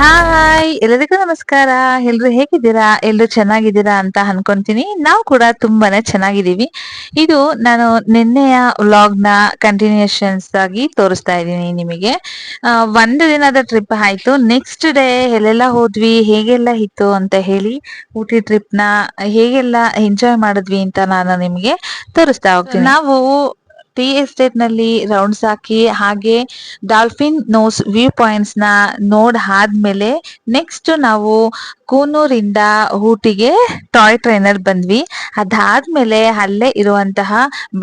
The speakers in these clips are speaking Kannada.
ಹಾಯ್ ಎಲ್ಲರಿಗೂ ನಮಸ್ಕಾರ. ಎಲ್ರು ಹೇಗಿದ್ದೀರಾ? ಎಲ್ರು ಚೆನ್ನಾಗಿದ್ದೀರಾ ಅಂತ ಅನ್ಕೊಂತೀನಿ. ನಾವು ಕೂಡ ತುಂಬಾನೇ ಚೆನ್ನಾಗಿದ್ದೀವಿ. ಇದು ನಾನು ನಿನ್ನೆಯ ವ್ಲಾಗ್ನ ಕಂಟಿನ್ಯೂಷನ್ಸ್ ಆಗಿ ತೋರಿಸ್ತಾ ಇದ್ದೀನಿ ನಿಮಗೆ. ಒಂದು ದಿನದ ಟ್ರಿಪ್ ಆಯ್ತು. ನೆಕ್ಸ್ಟ್ ಡೇ ಎಲ್ಲೆಲ್ಲ ಹೋದ್ವಿ? ಹೇಗೆಲ್ಲ ಇತ್ತು ಅಂತ ಹೇಳಿ ಊಟಿ ಟ್ರಿಪ್ನ ಹೇಗೆಲ್ಲ ಎಂಜಾಯ್ ಮಾಡಿದ್ವಿ ಅಂತ ನಾನು ನಿಮಗೆ ತೋರಿಸ್ತಾ ಹೋಗ್ತೀನಿ. ನಾವು ಟೀ ಎಸ್ಟೇಟ್ನಲ್ಲಿ ರೌಂಡ್ಸ್ ಹಾಕಿ, ಹಾಗೆ ಡಾಲ್ಫಿನ್ ನೋಸ್ ವ್ಯೂ ಪಾಯಿಂಟ್ಸ್ನ ನೋಡ್ ಆದ್ಮೇಲೆ ನೆಕ್ಸ್ಟ್ ನಾವು ಕೂನೂರಿಂದ ಊಟಿಗೆ ಟಾಯ್ ಟ್ರೈನರ್ ಬಂದ್ವಿ. ಅದಾದ್ಮೇಲೆ ಅಲ್ಲೇ ಇರುವಂತಹ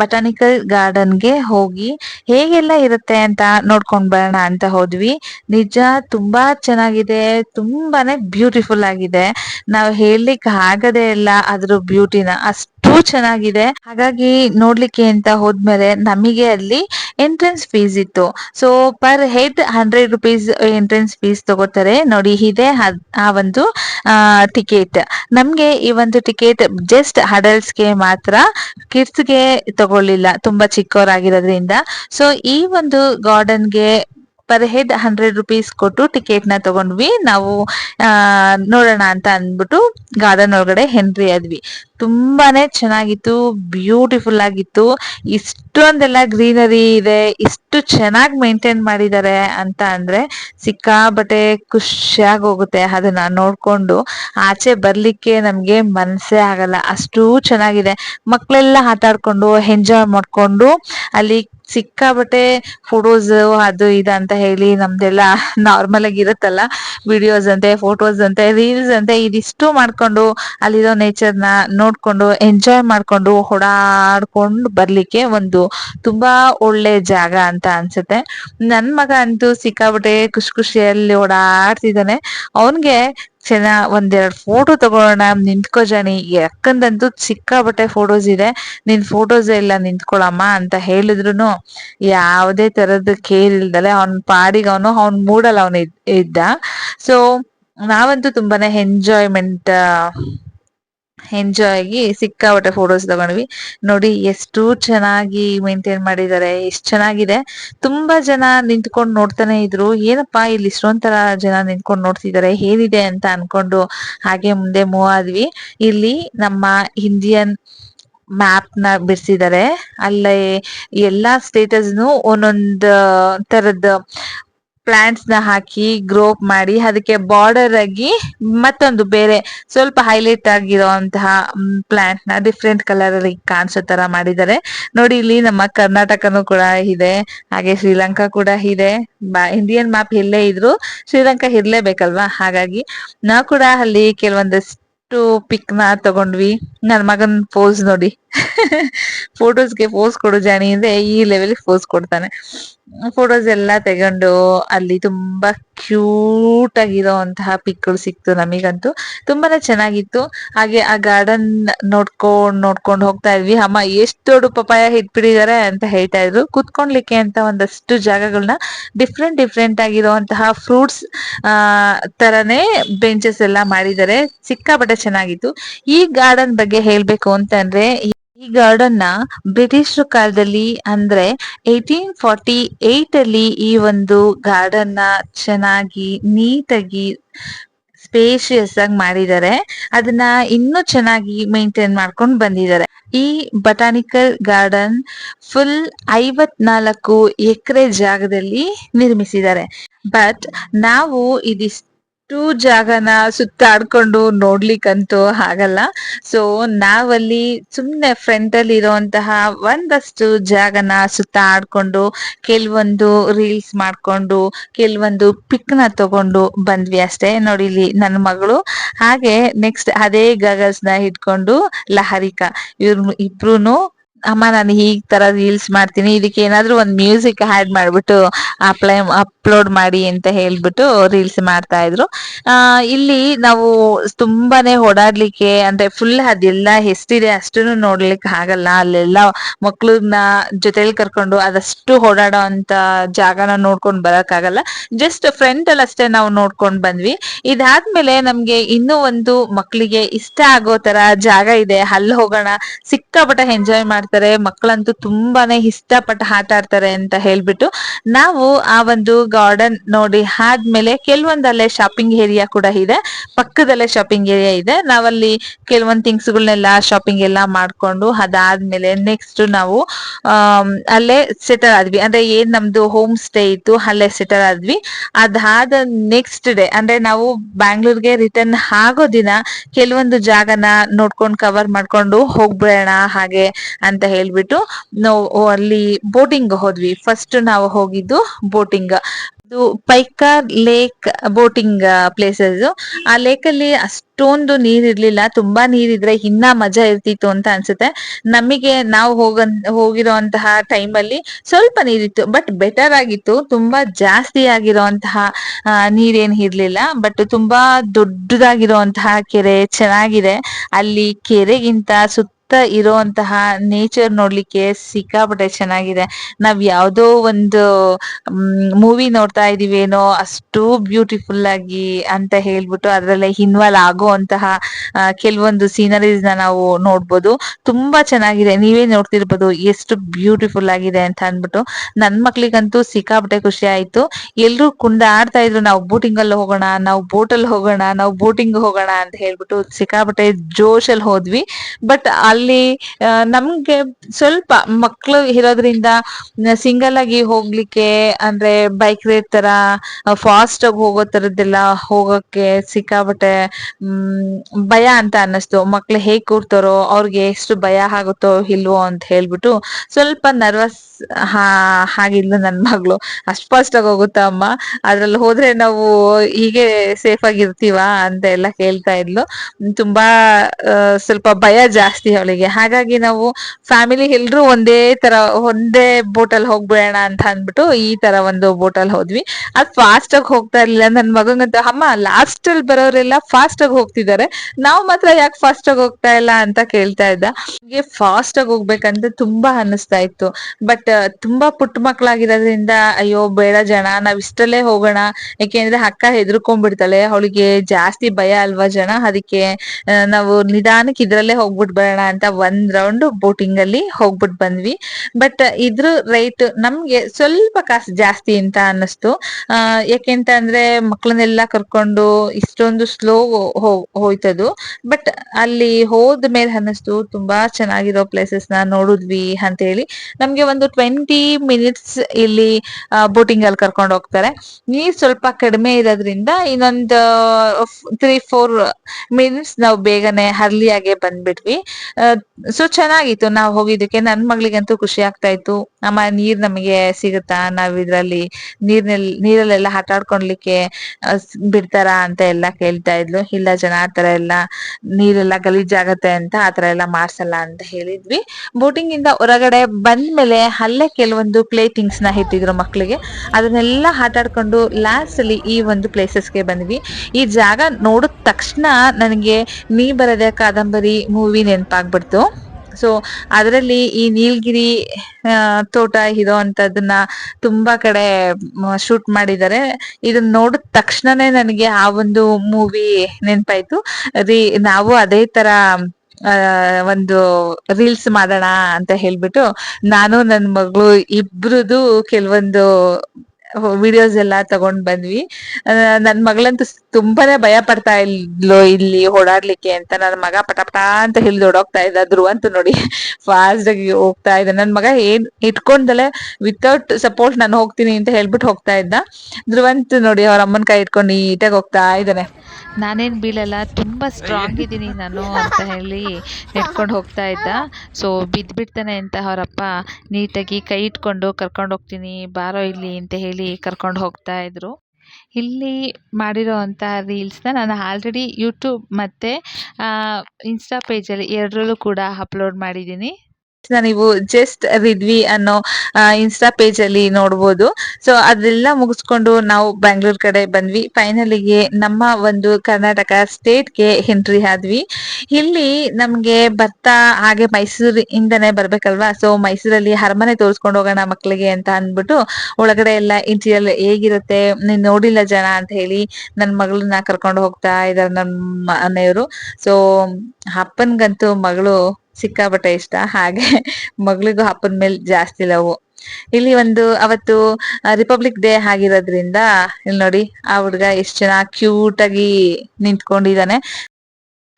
ಬಟಾನಿಕಲ್ ಗಾರ್ಡನ್ಗೆ ಹೋಗಿ ಹೇಗೆಲ್ಲ ಇರುತ್ತೆ ಅಂತ ನೋಡ್ಕೊಂಡ್ ಬರೋಣ ಅಂತ ಹೋದ್ವಿ. ನಿಜ ತುಂಬಾ ಚೆನ್ನಾಗಿದೆ, ತುಂಬಾನೇ ಬ್ಯೂಟಿಫುಲ್ ಆಗಿದೆ. ನಾವು ಹೇಳಲಿಕ್ಕೆ ಆಗದೇ ಇಲ್ಲ ಅದ್ರ ಬ್ಯೂಟಿನ, ಅಷ್ಟು ಚೆನ್ನಾಗಿದೆ. ಹಾಗಾಗಿ ನೋಡ್ಲಿಕ್ಕೆ ಅಂತ ಹೋದ್ಮೇಲೆ ನಮಗೆ ಅಲ್ಲಿ ಎಂಟ್ರೆನ್ಸ್ ಫೀಸ್ ಇತ್ತು. So per head hundred rupees entrance fees ತಗೋತಾರೆ. ನೋಡಿ, ಇದೆ ಆ ಒಂದು ಟಿಕೆಟ್ ನಮ್ಗೆ ಈ ಒಂದು ಟಿಕೆಟ್ ಜಸ್ಟ್ಗೆ ಮಾತ್ರ ಕಿಡ್ಸ್ಗೆ ತಗೊಳ್ಳಿಲ್ಲ. ತುಂಬಾ ಚಿಕ್ಕವರಾಗಿರೋದ್ರಿಂದ. ಸೊ ಈ ಒಂದು ಗಾರ್ಡನ್ಗೆ ಪರ್ ಹೆಡ್ ಹಂಡ್ರೆಡ್ ರುಪೀಸ್ ಕೊಟ್ಟು ಟಿಕೆಟ್ನ ತಗೊಂಡ್ವಿ. ನಾವು ನೋಡೋಣ ಅಂತ ಅಂದ್ಬಿಟ್ಟು ಗಾರ್ಡನ್ ಒಳಗಡೆ ಹೆನ್ರಿ ಆದ್ವಿ. ತುಂಬಾನೇ ಚೆನ್ನಾಗಿತ್ತು, ಬ್ಯೂಟಿಫುಲ್ ಆಗಿತ್ತು. ಇಷ್ಟೊಂದೆಲ್ಲ ಗ್ರೀನರಿ ಇದೆ, ಇಷ್ಟು ಚೆನ್ನಾಗಿ ಮೇಂಟೈನ್ ಮಾಡಿದ್ದಾರೆ ಅಂತ ಅಂದ್ರೆ ಸಿಕ್ಕಾಬಟ್ಟೆ ಖುಷಿಯಾಗಿ ಹೋಗುತ್ತೆ ಅದನ್ನ ನೋಡ್ಕೊಂಡು. ಆಚೆ ಬರ್ಲಿಕ್ಕೆ ನಮ್ಗೆ ಮನಸ್ಸೇ ಆಗಲ್ಲ. ಅಷ್ಟು ಚೆನ್ನಾಗಿದೆ. ಮಕ್ಕಳೆಲ್ಲ ಆಟ ಆಡ್ಕೊಂಡು ಎಂಜಾಯ್ ಮಾಡ್ಕೊಂಡು, ಅಲ್ಲಿ ಸಿಕ್ಕಾಬಟ್ಟೆ ಫೋಟೋಸ್ ಅದು ಇದು ಅಂತ ಹೇಳಿ ನಮ್ದೆಲ್ಲ ನಾರ್ಮಲ್ ಆಗಿ ಇರುತ್ತಲ್ಲ ವಿಡಿಯೋಸ್ ಅಂತೆ ಫೋಟೋಸ್ ಅಂತೆ ರೀಲ್ಸ್ ಅಂತೆ, ಇದಿಷ್ಟು ಮಾಡ್ಕೊಂಡು ಅಲ್ಲಿರೋ ನೇಚರ್ನ ನೋಡ್ಕೊಂಡು ಎಂಜಾಯ್ ಮಾಡ್ಕೊಂಡು ಓಡಾಡ್ಕೊಂಡು ಬರ್ಲಿಕ್ಕೆ ಒಂದು ತುಂಬಾ ಒಳ್ಳೆ ಜಾಗ ಅಂತ ಅನ್ಸುತ್ತೆ. ನನ್ ಮಗ ಅಂತೂ ಸಿಕ್ಕಾಬಟ್ಟೆ ಖುಷಿ ಖುಷಿಯಲ್ಲಿ ಓಡಾಡ್ತಿದ್ದಾನೆ. ಅವನ್ಗೆ ಚೆನ್ನ ಒಂದೆರಡು ಫೋಟೋ ತಗೊಳ್ಳೋಣ. ನಿಂತ್ಕೋ ಜಾನಿ. ಅಕ್ಕಂದಂತೂ ಸಿಕ್ಕಾಬಟ್ಟೆ ಫೋಟೋಸ್ ಇದೆ. ನಿನ್ ಫೋಟೋಸ್ ಎಲ್ಲ ನಿಂತ್ಕೊಳಮ್ಮ ಅಂತ ಹೇಳಿದ್ರು ಯಾವುದೇ ತರದ ಕೇರ್ ಇಲ್ದಲೆ ಅವನ್ ಪಾಡಿಗೆ ಅವನು, ಅವ್ನ್ ಮೂಡಲ್ಲ ಅವನು ಇದ್ದ. ಸೊ ನಾವಂತೂ ತುಂಬಾನೇ ಎಂಜಾಯ್ಮೆಂಟ್ ಎಂಜಾಯ್ ಆಗಿ ಸಿಕ್ಕಾಪಟ್ಟೆ ಫೋಟೋಸ್ ತಗೊಂಡ್ವಿ. ನೋಡಿ ಎಷ್ಟು ಚೆನ್ನಾಗಿ ಮೇಂಟೈನ್ ಮಾಡಿದ್ದಾರೆ, ಎಷ್ಟು ಚೆನ್ನಾಗಿದೆ. ತುಂಬಾ ಜನ ನಿಂತ್ಕೊಂಡು ನೋಡ್ತಾನೆ ಇದ್ರು. ಏನಪ್ಪಾ ಇಲ್ಲಿ ಇಷ್ಟೊಂಥರ ಜನ ನಿಂತ್ಕೊಂಡು ನೋಡ್ತಿದ್ದಾರೆ ಏನಿದೆ ಅಂತ ಅನ್ಕೊಂಡು ಹಾಗೆ ಮುಂದೆ ಮೂವ್ ಆದ್ವಿ. ಇಲ್ಲಿ ನಮ್ಮ ಇಂಡಿಯನ್ ಮ್ಯಾಪ್ನ ಬಿಡಿಸಿದ್ದಾರೆ ಅಲ್ಲೇ ಎಲ್ಲಾ ಸ್ಟೇಟಸ್ನು ಒಂದೊಂದ್ ತರದ್ ಪ್ಲಾಂಟ್ಸ್ನ ಹಾಕಿ ಗ್ರೋಪ್ ಮಾಡಿ ಅದಕ್ಕೆ ಬಾರ್ಡರ್ ಆಗಿ ಮತ್ತೊಂದು ಬೇರೆ ಸ್ವಲ್ಪ ಹೈಲೈಟ್ ಆಗಿರುವಂತಹ ಪ್ಲಾಂಟ್ನ ಡಿಫ್ರೆಂಟ್ ಕಲರ್ ಅಲ್ಲಿ ಕಾಣಿಸೋ ತರ ಮಾಡಿದ್ದಾರೆ. ನೋಡಿ, ಇಲ್ಲಿ ನಮ್ಮ ಕರ್ನಾಟಕನು ಕೂಡ ಇದೆ. ಹಾಗೆ ಶ್ರೀಲಂಕಾ ಕೂಡ ಇದೆ. ಇಂಡಿಯನ್ ಮ್ಯಾಪ್ ಇಲ್ಲೇ ಇದ್ರು ಶ್ರೀಲಂಕಾ ಇರ್ಲೇಬೇಕಲ್ವಾ? ಹಾಗಾಗಿ ನಾವು ಕೂಡ ಅಲ್ಲಿ ಕೆಲವೊಂದಷ್ಟು ಪಿಕ್ನ ತಗೊಂಡ್ವಿ. ನನ್ನ ಮಗನ್ ಪೋಸ್ ನೋಡಿ. ಫೋಟೋಸ್ಗೆ ಪೋಸ್ ಕೊಡು ಜಾಣಿ ಅಂದ್ರೆ ಈ ಲೆವೆಲ್ ಪೋಸ್ ಕೊಡ್ತಾನೆ. ಫೋಟೋಸ್ ಎಲ್ಲ ತಗೊಂಡು ಅಲ್ಲಿ ತುಂಬಾ ಕ್ಯೂಟ್ ಆಗಿರೋಂತಹ ಪಿಕ್ಗಳು ಸಿಕ್ತು ನಮಿಗಂತೂ. ತುಂಬಾನೇ ಚೆನ್ನಾಗಿತ್ತು. ಹಾಗೆ ಆ ಗಾರ್ಡನ್ ನೋಡ್ಕೊಂಡ್, ನೋಡ್ಕೊಂಡು ಹೋಗ್ತಾ ಇದ್ವಿ. ಅಮ್ಮ ಎಷ್ಟು ದೊಡ್ಡ ಪಪಾಯ ಇಟ್ಬಿಟ್ಟಿದ್ದಾರೆ ಅಂತ ಹೇಳ್ತಾ ಇದ್ರು. ಕುತ್ಕೊಂಡ್ಲಿಕ್ಕೆ ಅಂತ ಒಂದಷ್ಟು ಜಾಗಗಳನ್ನ ಡಿಫ್ರೆಂಟ್ ಡಿಫ್ರೆಂಟ್ ಆಗಿರುವಂತಹ ಫ್ರೂಟ್ಸ್ ಆ, ತರನೇ ಬೆಂಚಸ್ ಎಲ್ಲ ಮಾಡಿದ್ದಾರೆ. ಸಿಕ್ಕಾಪಟ್ಟೆ ಚೆನ್ನಾಗಿತ್ತು. ಈ ಗಾರ್ಡನ್ ಬಗ್ಗೆ ಹೇಳ್ಬೇಕು ಅಂತಂದ್ರೆ ಈ ಗಾರ್ಡನ್ನ ಬ್ರಿಟಿಷ್ ಕಾಲದಲ್ಲಿ ಅಂದ್ರೆ ಏಟೀನ್ ಫಾರ್ಟಿ ಏಟ್ ಅಲ್ಲಿ ಈ ಒಂದು ಗಾರ್ಡನ್ನ ಚೆನ್ನಾಗಿ ನೀಟಾಗಿ ಸ್ಪೇಷಿಯಸ್ ಆಗಿ ಮಾಡಿದ್ದಾರೆ. ಅದನ್ನ ಇನ್ನೂ ಚೆನ್ನಾಗಿ ಮೇಂಟೈನ್ ಮಾಡ್ಕೊಂಡು ಬಂದಿದ್ದಾರೆ. ಈ ಬಟಾನಿಕಲ್ ಗಾರ್ಡನ್ ಫುಲ್ ಐವತ್ನಾಲ್ಕು ಎಕರೆ ಜಾಗದಲ್ಲಿ ನಿರ್ಮಿಸಿದ್ದಾರೆ. ಬಟ್ ನಾವು ಇದಿಷ್ಟು ಜಾಗನ ಸುತ್ತಾಡ್ಕೊಂಡು ನೋಡ್ಲಿಕ್ಕಂತೂ ಆಗಲ್ಲ. ಸೊ ನಾವಲ್ಲಿ ಸುಮ್ನೆ ಫ್ರಂಟ್ ಅಲ್ಲಿ ಇರುವಂತಹ ಒಂದಷ್ಟು ಜಾಗನ ಸುತ್ತಾಡ್ಕೊಂಡು ಕೆಲವೊಂದು ರೀಲ್ಸ್ ಮಾಡ್ಕೊಂಡು, ಕೆಲವೊಂದು ಪಿಕ್ನ ತಗೊಂಡು ಬಂದ್ವಿ ಅಷ್ಟೇ. ನೋಡಿ ಇಲ್ಲಿ ನನ್ನ ಮಗಳು, ಹಾಗೆ ನೆಕ್ಸ್ಟ್ ಅದೇ ಗಗಲ್ಸ್ನ ಇಟ್ಕೊಂಡು ಲಹರಿಕಾ. ಇವ್ರು ಇಬ್ರುನು ಅಮ್ಮ, ನಾನು ಹೀಗ್ ತರ ರೀಲ್ಸ್ ಮಾಡ್ತೀನಿ. ಇದಕ್ಕೆ ಏನಾದ್ರೂ ಒಂದ್ ಮ್ಯೂಸಿಕ್ ಆಡ್ ಮಾಡ್ಬಿಟ್ಟು ಅಪ್ಲೈ ಅಪ್ಲೋಡ್ ಮಾಡಿ ಅಂತ ಹೇಳ್ಬಿಟ್ಟು ರೀಲ್ಸ್ ಮಾಡ್ತಾ ಇದ್ರು. ಇಲ್ಲಿ ನಾವು ತುಂಬಾನೇ ಓಡಾಡ್ಲಿಕ್ಕೆ, ಅಂದ್ರೆ ಫುಲ್ ಅದೆಲ್ಲ ಎಷ್ಟಿದೆ ಅಷ್ಟನ್ನು ನೋಡ್ಲಿಕ್ಕೆ ಆಗಲ್ಲ. ಅಲ್ಲೆಲ್ಲ ಮಕ್ಳನ್ನ ಜೊತೆಲಿ ಕರ್ಕೊಂಡು ಅದಷ್ಟು ಓಡಾಡೋ ಅಂತ ಜಾಗನ ನೋಡ್ಕೊಂಡ್ ಬರಕ್ಕಾಗಲ್ಲ ಜಸ್ಟ್ ಫ್ರಂಟ್ ಅಲ್ಲಿ ಅಷ್ಟೇ ನಾವು ನೋಡ್ಕೊಂಡ್ ಬಂದ್ವಿ. ಇದಾದ್ಮೇಲೆ ನಮ್ಗೆ ಇನ್ನೂ ಒಂದು ಮಕ್ಳಿಗೆ ಇಷ್ಟ ಆಗೋ ತರ ಜಾಗ ಇದೆ. ಅಲ್ಲಿ ಹೋಗೋಣ. ಸಿಕ್ಕಾಪಟ್ಟೆ ಎಂಜಾಯ್ ಮಾಡ್ತಾರೆ ಆಡ್ತಾರೆ ಮಕ್ಕಳಂತೂ ತುಂಬಾನೇ ಇಷ್ಟಪಟ್ಟು ಆಟ ಆಡ್ತಾರೆ ಅಂತ ಹೇಳ್ಬಿಟ್ಟು ನಾವು ಆ ಒಂದು ಗಾರ್ಡನ್ ನೋಡಿ ಆದ್ಮೇಲೆ ಕೆಲವೊಂದಲ್ಲೇ ಶಾಪಿಂಗ್ ಏರಿಯಾ ಕೂಡ ಇದೆ. ಪಕ್ಕದಲ್ಲೇ ಶಾಪಿಂಗ್ ಏರಿಯಾ ಇದೆ. ನಾವಲ್ಲಿ ಕೆಲವೊಂದು ಥಿಂಗ್ಸ್ ಗಳನ್ನೆಲ್ಲ ಶಾಪಿಂಗ್ ಎಲ್ಲ ಮಾಡ್ಕೊಂಡು ಅದಾದ್ಮೇಲೆ ನೆಕ್ಸ್ಟ್ ನಾವು ಅಲ್ಲೇ ಸೆಟಲ್ ಆದ್ವಿ. ಅಂದ್ರೆ ಏನ್ ನಮ್ದು ಹೋಮ್ ಸ್ಟೇ ಇತ್ತು, ಅಲ್ಲೇ ಸೆಟಲ್ ಆದ್ವಿ. ಅದಾದ ನೆಕ್ಸ್ಟ್ ಡೇ ಅಂದ್ರೆ ನಾವು ಬ್ಯಾಂಗ್ಳೂರ್ಗೆ ರಿಟರ್ನ್ ಆಗೋ ದಿನ ಕೆಲವೊಂದು ಜಾಗನ ನೋಡ್ಕೊಂಡು ಕವರ್ ಮಾಡ್ಕೊಂಡು ಹೋಗ್ಬಿಡೋಣ ಹಾಗೆ ಅಂತ ಹೇಳ್ಬಿಟ್ಟು ನಾವು ಅಲ್ಲಿ ಬೋಟಿಂಗ್ ಹೋದ್ವಿ. ಫಸ್ಟ್ ನಾವು ಹೋಗಿದ್ದು ಬೋಟಿಂಗ್. ಅದು ಪೈಕಾರ್ ಲೇಕ್ ಬೋಟಿಂಗ್ ಪ್ಲೇಸಸ್. ಆ ಲೇಕ್ ಅಲ್ಲಿ ಅಷ್ಟೊಂದು ನೀರ್ ಇರ್ಲಿಲ್ಲ. ತುಂಬಾ ನೀರಿದ್ರೆ ಇನ್ನ ಮಜಾ ಇರ್ತಿತ್ತು ಅಂತ ಅನ್ಸುತ್ತೆ. ನಮಗೆ ನಾವು ಹೋಗ ಹೋಗಿರೋಂತಹ ಟೈಮ್ ಅಲ್ಲಿ ಸ್ವಲ್ಪ ನೀರಿತ್ತು ಬಟ್ ಬೆಟರ್ ಆಗಿತ್ತು. ತುಂಬಾ ಜಾಸ್ತಿ ಆಗಿರೋಂತಹ ನೀರ್ ನೀರೇನ್ ಇರ್ಲಿಲ್ಲ. ಬಟ್ ತುಂಬಾ ದೊಡ್ಡದಾಗಿರುವಂತಹ ಕೆರೆ ಚೆನ್ನಾಗಿದೆ. ಅಲ್ಲಿ ಕೆರೆಗಿಂತ ಸುತ್ತ ಇರುವಂತಹ ನೇಚರ್ ನೋಡ್ಲಿಕ್ಕೆ ಸಿಕ್ಕಾಪಟ್ಟೆ ಚೆನ್ನಾಗಿದೆ. ನಾವ್ ಯಾವ್ದೋ ಒಂದು ಮೂವಿ ನೋಡ್ತಾ ಇದೀವೇನೋ ಅಷ್ಟು ಬ್ಯೂಟಿಫುಲ್ ಆಗಿ ಅಂತ ಹೇಳ್ಬಿಟ್ಟು ಅದ್ರಲ್ಲೇ ಇನ್ವಾಲ್ವ್ ಆಗುವಂತಹ ಕೆಲವೊಂದು ಸೀನರೀಸ್ನ ನಾವು ನೋಡ್ಬೋದು. ತುಂಬಾ ಚೆನ್ನಾಗಿದೆ. ನೀವೇ ನೋಡ್ತಿರ್ಬೋದು ಎಷ್ಟು ಬ್ಯೂಟಿಫುಲ್ ಆಗಿದೆ ಅಂತ ಅನ್ಬಿಟ್ಟು ನನ್ ಮಕ್ಳಿಗಂತೂ ಸಿಕ್ಕಾಪಟ್ಟೆ ಖುಷಿ ಆಯ್ತು. ಎಲ್ರು ಆಡ್ತಾ ಇದ್ರು, ನಾವು ಬೋಟಿಂಗ್ ಅಲ್ಲಿ ಹೋಗೋಣ, ನಾವು ಬೋಟ್ ಅಲ್ಲಿ ಹೋಗೋಣ, ನಾವು ಬೋಟಿಂಗ್ ಹೋಗೋಣ ಅಂತ ಹೇಳ್ಬಿಟ್ಟು ಸಿಕ್ಕಾಪಟ್ಟೆ ಜೋಶಲ್ಲಿ ಹೋದ್ವಿ. ಬಟ್ ಅಲ್ಲಿ ನಮ್ಗೆ ಸ್ವಲ್ಪ ಮಕ್ಳು ಇರೋದ್ರಿಂದ ಸಿಂಗಲ್ ಆಗಿ ಹೋಗ್ಲಿಕ್ಕೆ ಅಂದ್ರೆ ಬೈಕ್ ರೇಟ್ ತರ ಫಾಸ್ಟ್ ಆಗಿ ಹೋಗೋ ತರದ್ದೆಲ್ಲ ಹೋಗಕ್ಕೆ ಸಿಕ್ಕಾಬಟ್ಟೆ ಭಯ ಅಂತ ಅನ್ನಿಸ್ತು. ಮಕ್ಳು ಹೇಗ್ ಕೂರ್ತಾರೋ ಅವ್ರಿಗೆ ಎಷ್ಟು ಭಯ ಆಗುತ್ತೋ ಇಲ್ವೋ ಅಂತ ಹೇಳ್ಬಿಟ್ಟು ಸ್ವಲ್ಪ ನರ್ವಸ್ ಹಾ ಹಾಗಿದ್ಲು ನನ್ ಮಗಳು. ಅಷ್ಟ್ ಫಾಸ್ಟ್ ಆಗಿ ಹೋಗುತ್ತಾ ಅಮ್ಮ? ಅದ್ರಲ್ಲಿ ಹೋದ್ರೆ ನಾವು ಹೀಗೆ ಸೇಫ್ ಆಗಿರ್ತೀವ ಅಂತ ಎಲ್ಲ ಕೇಳ್ತಾ ಇದ್ಲು. ತುಂಬಾ ಸ್ವಲ್ಪ ಭಯ ಜಾಸ್ತಿ ಅವಳಿಗೆ. ಹಾಗಾಗಿ ನಾವು ಫ್ಯಾಮಿಲಿ ಎಲ್ರು ಒಂದೇ ತರ, ಒಂದೇ ಬೋಟಲ್ ಹೋಗ್ಬಿಡೋಣ ಅಂತ ಅಂದ್ಬಿಟ್ಟು ಈ ತರ ಒಂದು ಬೋಟಲ್ ಹೋದ್ವಿ. ಅದ್ ಫಾಸ್ಟ್ ಆಗಿ ಹೋಗ್ತಾ ಇರ್ಲಿಲ್ಲ. ನನ್ ಮಗಂಗಂತ ಅಮ್ಮ ಲಾಸ್ಟ್ ಅಲ್ಲಿ ಬರೋರೆಲ್ಲ ಫಾಸ್ಟ್ ಆಗಿ ಹೋಗ್ತಿದ್ದಾರೆ. ನಾವು ಮಾತ್ರ ಯಾಕೆ ಫಾಸ್ಟ್ ಆಗಿ ಹೋಗ್ತಾ ಇಲ್ಲ? ಅಂತ ಕೇಳ್ತಾ ಇದ್ದ. ಫಾಸ್ಟ್ ಆಗಿ ಹೋಗ್ಬೇಕಂತ ತುಂಬಾ ಅನ್ನಿಸ್ತಾ ಇತ್ತು. ಬಟ್ ತುಂಬಾ ಪುಟ್ಟ ಮಕ್ಕಳಾಗಿರೋದ್ರಿಂದ ಅಯ್ಯೋ, ಬೇಡ ಜನ, ನಾವ್ ಇಷ್ಟಲ್ಲೇ ಹೋಗೋಣ. ಯಾಕೆಂದ್ರೆ ಅಕ್ಕ ಹೆದರ್ಕೊಂಡ್ಬಿಡ್ತಾಳೆ, ಅವಳಿಗೆ ಜಾಸ್ತಿ ಭಯ ಅಲ್ವಾ ಜನ? ಅದಕ್ಕೆ ನಾವು ನಿಧಾನಕ್ಕೆ ಇದ್ರಲ್ಲೇ ಹೋಗ್ಬಿಟ್ ಬರೋಣ ಅಂತ ಒಂದ್ ರೌಂಡ್ ಬೋಟಿಂಗ್ ಅಲ್ಲಿ ಹೋಗ್ಬಿಟ್ ಬಂದ್ವಿ. ಬಟ್ ಇದ್ರ ರೈಟ್ ನಮ್ಗೆ ಸ್ವಲ್ಪ ಕಾಸು ಜಾಸ್ತಿ ಅಂತ ಅನ್ನಿಸ್ತು. ಯಾಕೆಂತ ಅಂದ್ರೆ ಮಕ್ಳನ್ನೆಲ್ಲಾ ಕರ್ಕೊಂಡು ಇಷ್ಟೊಂದು ಸ್ಲೋ ಹೋಯ್ತದು. ಬಟ್ ಅಲ್ಲಿ ಹೋದ್ಮೇಲೆ ಅನ್ನಿಸ್ತು, ತುಂಬಾ ಚೆನ್ನಾಗಿರೋ ಪ್ಲೇಸಸ್ನ ನೋಡಿದ್ವಿ ಅಂತ ಹೇಳಿ ನಮ್ಗೆ ಒಂದು ಟ್ವೆಂಟಿ ಮಿನಿಟ್ಸ್ ಇಲ್ಲಿ ಬೋಟಿಂಗ್ ಅಲ್ಲಿ ಕರ್ಕೊಂಡು ಹೋಗ್ತಾರೆ. ನೀರ್ ಸ್ವಲ್ಪ ಕಡಿಮೆ ಇರೋದ್ರಿಂದ ಇನ್ನೊಂದು ತ್ರೀ ಫೋರ್ ಮಿನಿಟ್ಸ್ ನಾವು ಬೇಗನೆ ಹರ್ಲಿಯಾಗೆ ಬಂದ್ಬಿಟ್ವಿ. ಸೊ ಚೆನ್ನಾಗಿತ್ತು ನಾವು ಹೋಗಿದ್ದಕ್ಕೆ. ನನ್ ಮಗಳಿಗಂತೂ ಖುಷಿ ಆಗ್ತಾ ಇತ್ತು. ಅಮ್ಮ, ನೀರ್ ನಮಗೆ ಸಿಗುತ್ತಾ? ನಾವ್ ಇದ್ರಲ್ಲಿ ನೀರ್ನಲ್ಲಿ ನೀರಲ್ಲೆಲ್ಲ ಆಟ ಆಡ್ಕೊಳ್ಲಿಕ್ಕೆ ಬಿಡ್ತಾರಾ ಅಂತ ಎಲ್ಲ ಕೇಳ್ತಾ ಇದ್ಲು. ಇಲ್ಲ ಜನ ಆತರ ಎಲ್ಲ ನೀರೆಲ್ಲ ಗಲೀಜಾಗತ್ತೆ ಅಂತ ಆತರ ಎಲ್ಲ ಮಾಡ್ಸಲ್ಲ ಅಂತ ಹೇಳಿದ್ವಿ. ಬೋಟಿಂಗ್ ಇಂದ ಹೊರಗಡೆ ಬಂದ್ಮೇಲೆ ಅಲ್ಲೇ ಕೆಲವೊಂದು ಪ್ಲೇ ಥಿಂಗ್ಸ್ನ ಇಟ್ಟಿದ್ರು ಮಕ್ಕಳಿಗೆ ಅದನ್ನೆಲ್ಲ ಆಟ ಆಡ್ಕೊಂಡು ಲಾಸ್ಟ್ ಅಲ್ಲಿ ಈ ಒಂದು ಪ್ಲೇಸಸ್ಗೆ ಬಂದ್ವಿ. ಈ ಜಾಗ ನೋಡಿದ ತಕ್ಷಣ ನನಗೆ ನೀ ಬರದೆ ಕಾದಂಬರಿ ಮೂವಿ ನೆನಪಾಗ್ಬಿಡ್ತು. ಸೊ ಅದರಲ್ಲಿ ಈ ನೀಲಗಿರಿ ತೋಟ ಇರೋ ಅಂತದನ್ನ ತುಂಬಾ ಕಡೆ ಶೂಟ್ ಮಾಡಿದ್ದಾರೆ. ಇದನ್ನ ನೋಡಿದ ತಕ್ಷಣನೇ ನನಗೆ ಆ ಒಂದು ಮೂವಿ ನೆನಪಾಯ್ತು. ರೀ, ನಾವು ಅದೇ ತರ ಒಂದು ರೀಲ್ಸ್ ಮಾಡೋಣ ಅಂತ ಹೇಳ್ಬಿಟ್ಟು ನಾನು ನನ್ ಮಗಳು ಇಬ್ರುದು ಕೆಲವೊಂದು ವಿಡಿಯೋಸ್ ಎಲ್ಲ ತಗೊಂಡ್ ಬಂದ್ವಿ. ನನ್ ಮಗಳಂತೂ ತುಂಬಾನೇ ಭಯ ಪಡ್ತಾ ಇದ್ಲು ಇಲ್ಲಿ ಓಡಾಡ್ಲಿಕ್ಕೆ ಅಂತ. ನನ್ನ ಮಗ ಪಟ ಪಟ ಅಂತ ಹಿಲ್ದು ಓಡೋಗ್ತಾ ಇದ್ದ ಧ್ರುವಂತು ನೋಡಿ ಫಾಸ್ಟ್ ಆಗಿ ಹೋಗ್ತಾ ಇದ್ದ. ನನ್ ಮಗ ಏನ್ ಇಟ್ಕೊಂಡಲೆ ವಿತೌಟ್ ಸಪೋರ್ಟ್ ನಾನು ಹೋಗ್ತೀನಿ ಅಂತ ಹೇಳ್ಬಿಟ್ಟು ಹೋಗ್ತಾ ಇದ್ದ. ಧ್ರುವಂತ್ ನೋಡಿ ಅವ್ರ ಅಮ್ಮನ ಕೈ ಇಟ್ಕೊಂಡು ನೀಟಾಗಿ ಹೋಗ್ತಾ ಇದ್ದಾನೆ. ನಾನೇನ್ ಬೀಳಲ್ಲ ತುಂಬ ಸ್ಟ್ರಾಂಗ್ ಇದ್ದೀನಿ ನಾನು ಅಂತ ಹೇಳಿ ನೆಟ್ಕೊಂಡು ಹೋಗ್ತಾ ಇದ್ದ. ಸೊ ಬಿದ್ದುಬಿಡ್ತಾನೆ ಅಂತ ಅವರಪ್ಪ ನೀಟಾಗಿ ಕೈ ಇಟ್ಕೊಂಡು ಕರ್ಕೊಂಡು ಹೋಗ್ತೀನಿ ಬಾರೋ ಇಲ್ಲಿ ಅಂತ ಹೇಳಿ ಕರ್ಕೊಂಡು ಹೋಗ್ತಾ ಇದ್ರು. ಇಲ್ಲಿ ಮಾಡಿರೋ ಅಂಥ ರೀಲ್ಸ್ನ ನಾನು ಆಲ್ರೆಡಿ ಯೂಟ್ಯೂಬ್ ಮತ್ತು ಇನ್ಸ್ಟಾ ಪೇಜಲ್ಲಿ ಎರಡರಲ್ಲೂ ಕೂಡ ಅಪ್ಲೋಡ್ ಮಾಡಿದ್ದೀನಿ. ನೀವು ಜಸ್ಟ್ ರಿದ್ವಿ ಅನ್ನೋ ಇನ್ಸ್ಟಾ ಪೇಜ್ ಅಲ್ಲಿ ನೋಡ್ಬೋದು. ಸೊ ಅದೆಲ್ಲ ಮುಗಿಸ್ಕೊಂಡು ನಾವು ಬ್ಯಾಂಗ್ಳೂರ್ ಕಡೆ ಬಂದ್ವಿ. ಫೈನಲಿಗೆ ನಮ್ಮ ಒಂದು ಕರ್ನಾಟಕ ಸ್ಟೇಟ್ಗೆ ಎಂಟ್ರಿ ಆದ್ವಿ. ಇಲ್ಲಿ ನಮ್ಗೆ ಬರ್ತಾ ಹಾಗೆ ಮೈಸೂರಿಂದನೇ ಬರ್ಬೇಕಲ್ವಾ? ಸೊ ಮೈಸೂರಲ್ಲಿ ಅರಮನೆ ತೋರಿಸ್ಕೊಂಡು ಹೋಗೋಣ ಮಕ್ಳಿಗೆ ಅಂತ ಅಂದ್ಬಿಟ್ಟು ಒಳಗಡೆ ಎಲ್ಲ ಇಂಟೀರಿಯರ್ ಹೇಗಿರುತ್ತೆ, ನೀನ್ ನೋಡಿಲ್ಲ ಜನ ಅಂತ ಹೇಳಿ ನನ್ ಮಗಳನ್ನ ಕರ್ಕೊಂಡು ಹೋಗ್ತಾ ಇದಾರೆ ನಮ್ಮ ಮನೆಯವರು. ಸೊ ಅಪ್ಪನ್ಗಂತೂ ಮಗಳು ಸಿಕ್ಕಾಪಟ್ಟೆ ಇಷ್ಟ. ಹಾಗೆ ಮಗಳಿಗೂ ಹಬ್ಬದ ಮೇಲೆ ಜಾಸ್ತಿ ಲವ್. ಇಲ್ಲಿ ಒಂದು ಅವತ್ತು ರಿಪಬ್ಲಿಕ್ ಡೇ ಆಗಿರೋದ್ರಿಂದ, ಇಲ್ಲಿ ನೋಡಿ, ಆ ಹುಡುಗ ಎಷ್ಟ್ ಚೆನ್ನಾಗಿ ಕ್ಯೂಟ್ ಆಗಿ ನಿಂತ್ಕೊಂಡಿದ್ದಾನೆ.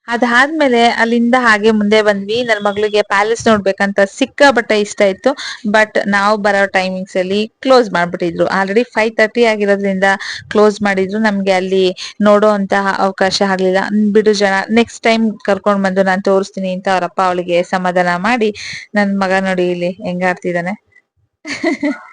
ಅದಾದ್ಮೇಲೆ ಅಲ್ಲಿಂದ ಹಾಗೆ ಮುಂದೆ ಬಂದ್ವಿ. ನನ್ನ ಮಗಳಿಗೆ ಪ್ಯಾಲೇಸ್ ನೋಡ್ಬೇಕಂತ ಸಿಕ್ಕಾಪಟ್ಟೆ ಇಷ್ಟ ಇತ್ತು ಬಟ್ ನಾವು ಬರೋ ಟೈಮಿಂಗ್ಸ್ ಅಲ್ಲಿ ಕ್ಲೋಸ್ ಮಾಡ್ಬಿಟ್ಟಿದ್ರು. ಆಲ್ರೆಡಿ ಫೈವ್ ತರ್ಟಿ ಆಗಿರೋದ್ರಿಂದ ಕ್ಲೋಸ್ ಮಾಡಿದ್ರು. ನಮ್ಗೆ ಅಲ್ಲಿ ನೋಡೋ ಅಂತಹ ಅವಕಾಶ ಆಗ್ಲಿಲ್ಲ. ಬಿಡು ಜನ ನೆಕ್ಸ್ಟ್ ಟೈಮ್ ಕರ್ಕೊಂಡ್ ಬಂದು ನಾನು ತೋರಿಸ್ತೀನಿ ಅಂತ ಅವರಪ್ಪ ಅವಳಿಗೆ ಸಮಾಧಾನ ಮಾಡಿ ನನ್ ಮಗ ನೋಡಿ ಇಲ್ಲಿ ಹೆಂಗಾಡ್ತಿದ್ದಾನೆ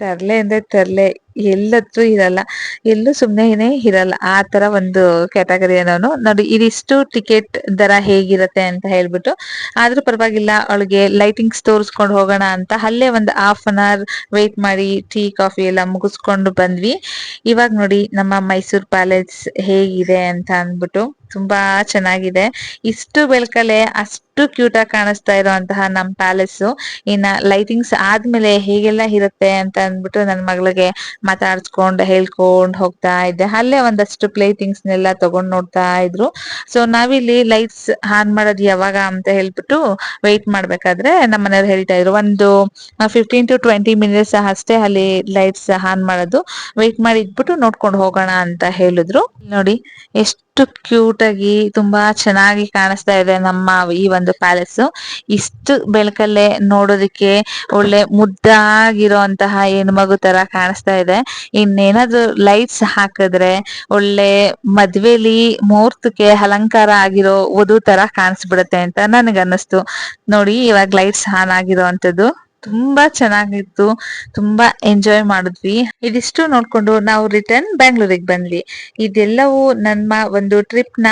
ತರ್ಲೆ ಅಂದ್ರೆ ತರ್ಲೆ. ಎಲ್ಲತ್ರ ಇರಲ್ಲ. ಎಲ್ಲೂ ಸುಮ್ಮನೆ ಇರಲ್ಲ. ಆ ತರ ಒಂದು ಕ್ಯಾಟಗರಿ ನಾನು ನೋಡಿ, ಇದಿಷ್ಟು ಟಿಕೆಟ್ ದರ ಹೇಗಿರತ್ತೆ ಅಂತ ಹೇಳ್ಬಿಟ್ಟು, ಆದ್ರೂ ಪರವಾಗಿಲ್ಲ, ಅವಳಿಗೆ ಲೈಟಿಂಗ್ಸ್ ತೋರಿಸ್ಕೊಂಡು ಹೋಗೋಣ ಅಂತ. ಅಲ್ಲೇ ಒಂದು ಹಾಫ್ ಅನ್ ಅವರ್ ವೇಟ್ ಮಾಡಿ ಟೀ ಕಾಫಿ ಎಲ್ಲ ಮುಗಿಸ್ಕೊಂಡು ಬಂದ್ವಿ. ಇವಾಗ ನೋಡಿ, ನಮ್ಮ ಮೈಸೂರ್ ಪ್ಯಾಲೇಸ್ ಹೇಗಿದೆ ಅಂತ ಅಂದ್ಬಿಟ್ಟು ತುಂಬಾ ಚೆನ್ನಾಗಿದೆ. ಇಷ್ಟು ಬೆಳಕಲೆ, ಅಷ್ಟು ಕ್ಯೂಟ್ ಆಗಿ ಕಾಣಿಸ್ತಾ ಇರುವಂತಹ ನಮ್ ಪ್ಯಾಲೇಸ್ ಇನ್ನ ಲೈಟಿಂಗ್ಸ್ ಆದ್ಮೇಲೆ ಹೇಗೆಲ್ಲ ಇರುತ್ತೆ ಅಂತ ಅಂದ್ಬಿಟ್ಟು ನನ್ ಮಗಳಿಗೆ ಮಾತಾಡ್ಸ್ಕೊಂಡ್ ಹೇಳ್ಕೊಂಡ್ ಹೋಗ್ತಾ ಇದ್ದೆ. ಅಲ್ಲೇ ಒಂದಷ್ಟು ಪ್ಲೇಟಿಂಗ್ಸ್ ನೆಲ್ಲ ತಗೊಂಡ್ ನೋಡ್ತಾ ಇದ್ರು. ಸೊ ನಾವಿಲ್ಲಿ ಲೈಟ್ಸ್ ಆನ್ ಮಾಡೋದು ಯಾವಾಗ ಅಂತ ಹೇಳ್ಬಿಟ್ಟು ವೆಯ್ಟ್ ಮಾಡ್ಬೇಕಾದ್ರೆ ನಮ್ಮ ಮನೆಯವ್ರು ಹೇಳ್ತಾ ಇದ್ರು. ಒಂದು ಫಿಫ್ಟೀನ್ ಟು ಟ್ವೆಂಟಿ ಮಿನಿಟ್ಸ್ ಅಷ್ಟೇ ಅಲ್ಲಿ ಲೈಟ್ಸ್ ಆನ್ ಮಾಡೋದು. ವೆಯ್ಟ್ ಮಾಡಿ ಇಟ್ಬಿಟ್ಟು ನೋಡ್ಕೊಂಡು ಹೋಗೋಣ ಅಂತ ಹೇಳಿದ್ರು. ನೋಡಿ, ಎಷ್ಟು ಕ್ಯೂಟ್ ಆಗಿ ತುಂಬಾ ಚೆನ್ನಾಗಿ ಕಾಣಿಸ್ತಾ ಇದೆ ನಮ್ಮ ಈ ಒಂದು ಪ್ಯಾಲೇಸ್ ಇಷ್ಟು ಬೆಳಕಲ್ಲೇ ನೋಡೋದಕ್ಕೆ ಒಳ್ಳೆ ಮುದ್ದಾಗಿರುವಂತಹ ಹೆಣ್ ಮಗು ತರ ಕಾಣಿಸ್ತಾ ಇದೆ. ಇನ್ನೇನಾದ್ರೂ ಲೈಟ್ಸ್ ಹಾಕಿದ್ರೆ ಒಳ್ಳೆ ಮದ್ವೆಲಿ ಮುಹೂರ್ತಕ್ಕೆ ಅಲಂಕಾರ ಆಗಿರೋ ವಧು ತರ ಕಾಣಿಸ್ಬಿಡುತ್ತೆ ಅಂತ ನನಗನ್ನಿಸ್ತು. ನೋಡಿ ಇವಾಗ ಲೈಟ್ಸ್ ಆನ್ ಆಗಿರೋವಂಥದ್ದು ತುಂಬಾ ಚೆನ್ನಾಗಿತ್ತು, ತುಂಬಾ ಎಂಜಾಯ್ ಮಾಡಿದ್ವಿ. ಇದಿಷ್ಟು ನೋಡ್ಕೊಂಡು ನಾವು ರಿಟರ್ನ್ ಬ್ಯಾಂಗ್ಳೂರಿಗೆ ಬಂದ್ವಿ. ಇದೆಲ್ಲವೂ ನಮ್ಮ ಒಂದು ಟ್ರಿಪ್ನ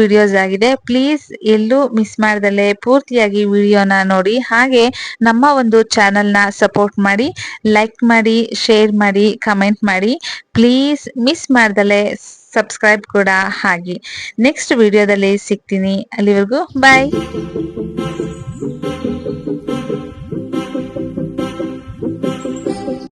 ವಿಡಿಯೋಸ್ ಆಗಿದೆ. ಪ್ಲೀಸ್ ಎಲ್ಲೂ ಮಿಸ್ ಮಾಡ್ದಲೆ ಪೂರ್ತಿಯಾಗಿ ವಿಡಿಯೋನ ನೋಡಿ. ಹಾಗೆ ನಮ್ಮ ಒಂದು ಚಾನೆಲ್ನ ಸಪೋರ್ಟ್ ಮಾಡಿ ಲೈಕ್ ಮಾಡಿ ಶೇರ್ ಮಾಡಿ ಕಮೆಂಟ್ ಮಾಡಿ. ಪ್ಲೀಸ್ ಮಿಸ್ ಮಾಡ್ದಲೆ ಸಬ್ಸ್ಕ್ರೈಬ್ ಕೂಡ ಹಾಗೆ. ನೆಕ್ಸ್ಟ್ ವಿಡಿಯೋದಲ್ಲಿ ಸಿಗ್ತೀನಿ. ಅಲ್ಲಿವರೆಗೂ ಬಾಯ್